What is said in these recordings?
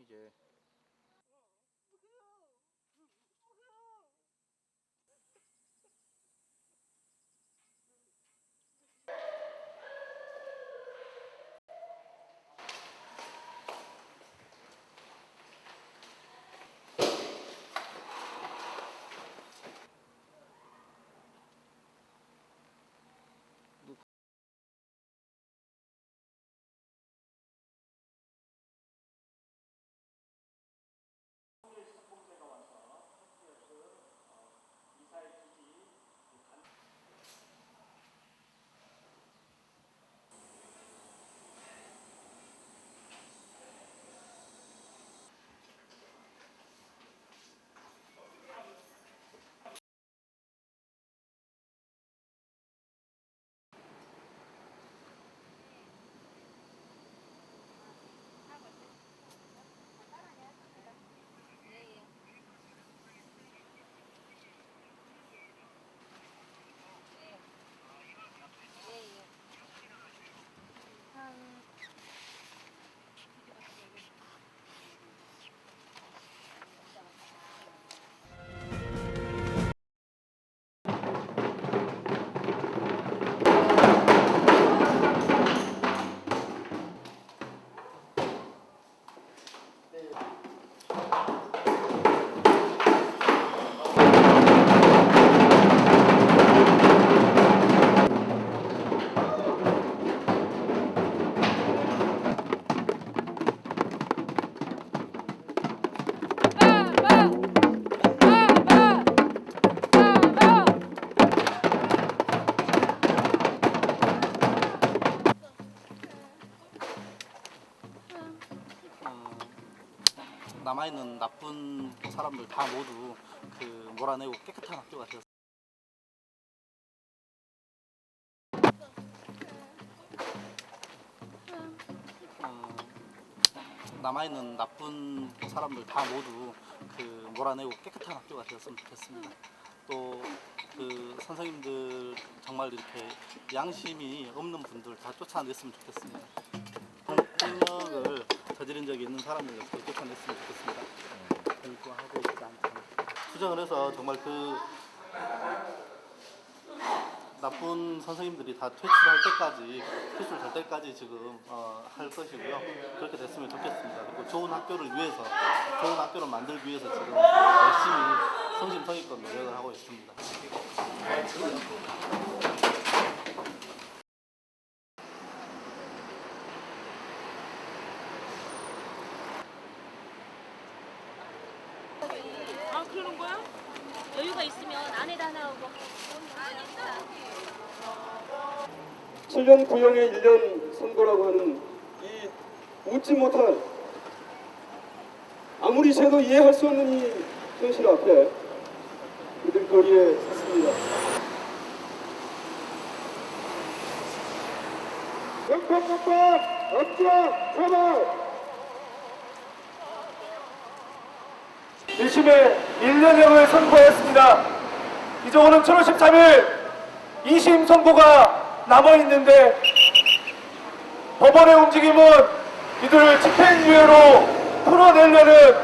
이제 남아 있는 나쁜 사람들 다 모두 그 몰아내고 깨끗한 학교가 되었습니다. 어, 남아 있는 나쁜 사람들 다 모두 그 몰아내고 깨끗한 학교가 되었으면 좋겠습니다. 또 그 선생님들 정말 이렇게 양심이 없는 분들 다 쫓아냈으면 좋겠습니다. 폭력을 저지른 적이 있는 사람을 더 쫓아냈으면 좋겠습니다. 공부하고 있지 않다. 투정을 해서 정말 그 나쁜 선생님들이 다 퇴출할 때까지 퇴출될 때까지 지금 어, 할 것이고요. 그렇게 됐으면 좋겠습니다. 그리고 좋은 학교를 위해서 좋은 학교를 만들기 위해서 지금 열심히 성심성의껏 노력을 하고 있습니다. 아 그러는 여유가 있으면 안에다 하나 오고 7년 구형의 1년 선고라고 하는 이 웃지 못할 아무리 새도 이해할 수 없는 이 현실 앞에 우리들 거리에 섰습니다. 영평공법 업적 처벌 1심에 1년형을 선고했습니다. 이종호는 7월 13일 2심 선고가 남아있는데 법원의 움직임은 이들을 집행유예로 풀어내려는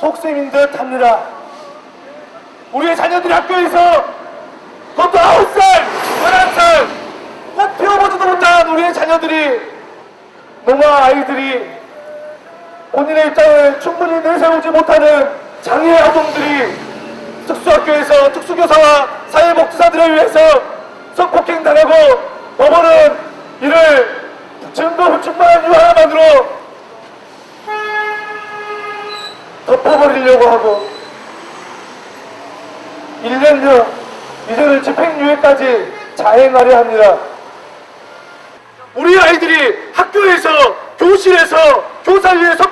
속셈인 듯 합니다. 우리의 자녀들이 학교에서 그것도 9살, 11살 꽃 피워보지도 못한 우리의 자녀들이 농아 아이들이 본인의 입장을 충분히 내세우지 못하는 장애 아동들이 특수학교에서 특수교사와 사회복지사들을 위해서 성폭행 당하고 법원은 이를 증거 불충분한 이유 하나만으로 덮어버리려고 하고 1년여 이제는 집행유예까지 자행하려 합니다. 우리 아이들이 학교에서 교실에서 교사위에 성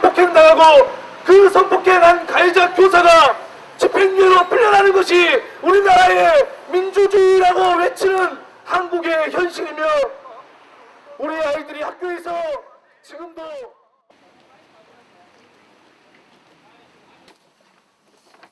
당하고 그 성폭행한 가해자 교사가 집행유예로 풀려나는 것이 우리나라의 민주주의라고 외치는 한국의 현실이며 우리 아이들이 학교에서 지금도